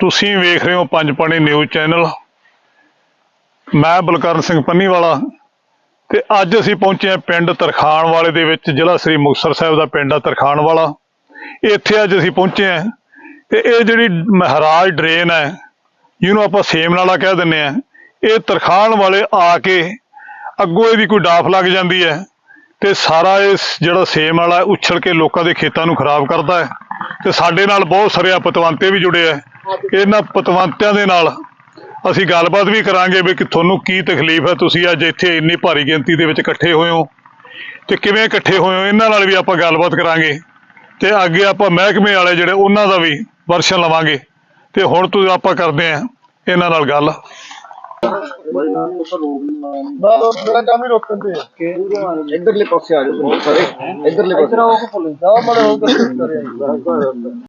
ਤੁਸੀਂ ਵੇਖ ਰਹੇ ਹੋ ਪੰਜ ਪਾਣੀ ਨਿਊਜ਼ ਚੈਨਲ ਮੈਂ ਬਲਕਰਨ ਸਿੰਘ ਪੰਨੀਵਾਲਾ ਤੇ ਅੱਜ ਅਸੀਂ ਪਹੁੰਚੇ ਹਾਂ ਪਿੰਡ ਤਰਖਾਣ ਵਾਲੇ ਦੇ ਵਿੱਚ, ਜ਼ਿਲ੍ਹਾ ਸ੍ਰੀ ਮੁਕਤਸਰ ਸਾਹਿਬ ਦਾ ਪਿੰਡ ਆ ਤਰਖਾਣ ਵਾਲਾ ਇੱਥੇ ਅੱਜ ਅਸੀਂ ਪਹੁੰਚੇ ਹਾਂ ਤੇ ਇਹ ਜਿਹੜੀ ਮਹਾਰਾਜ ਡਰੇਨ ਹੈ, ਜਿਹਨੂੰ ਆਪਾਂ ਸੇਮ ਨਾਲਾ ਕਹਿ ਦਿੰਦੇ ਆ ਇਹ ਤਰਖਾਣ ਵਾਲੇ ਆ ਕੇ ਅੱਗੋਂ ਇਹਦੀ ਕੋਈ ਡਾਫ ਲੱਗ ਜਾਂਦੀ ਹੈ ਤੇ ਸਾਰਾ ਇਹ ਜਿਹੜਾ ਸੇਮ ਵਾਲਾ ਉਛਲ ਕੇ ਲੋਕਾਂ ਦੇ ਖੇਤਾਂ ਨੂੰ ਖਰਾਬ ਕਰਦਾ ਹੈ। ਤੇ ਸਾਡੇ ਨਾਲ ਬਹੁਤ ਸਾਰੇ ਪਤਵੰਤੇ ਵੀ ਜੁੜੇ ਆ। ਇਹਨਾਂ ਪਤਵੰਤਿਆਂ ਦੇ ਨਾਲ ਅਸੀਂ ਗੱਲਬਾਤ ਵੀ ਕਰਾਂਗੇ ਵੀ ਕਿ ਤੁਹਾਨੂੰ ਕੀ ਤਕਲੀਫ ਹੈ, ਤੁਸੀਂ ਅੱਜ ਇੱਥੇ ਇੰਨੀ ਭਾਰੀ ਗਿਣਤੀ ਦੇ ਵਿੱਚ ਇਕੱਠੇ ਹੋਏ ਹੋ। ਤੇ ਕਿਵੇਂ ਇਕੱਠੇ ਹੋਏ ਹੋ, ਇਹਨਾਂ ਨਾਲ ਵੀ ਆਪਾਂ ਗੱਲਬਾਤ ਕਰਾਂਗੇ। ਤੇ ਅੱਗੇ ਆਪਾਂ ਮਹਿਕਮੇ ਵਾਲੇ ਜਿਹੜੇ, ਉਹਨਾਂ ਦਾ ਵੀ ਵਰਸ਼ਨ ਲਵਾਂਗੇ। ਤੇ ਹੁਣ ਤੋਂ ਆਪਾਂ ਕਰਦੇ ਆਂ, ਇਹਨਾਂ ਨਾਲ ਗੱਲ। ਮੇਰਾ ਕੰਮ ਹੀ ਰੋਕਣ ਤੇ ਇਧਰਲੇ ਪਾਸੇ ਆ ਜਾਓ ਸਾਰੇ। ਇਧਰਲੇ ਪਾਸੇ। ਨਾ ਮੜੇ ਹੋ ਕੇ ਕਰਿਆ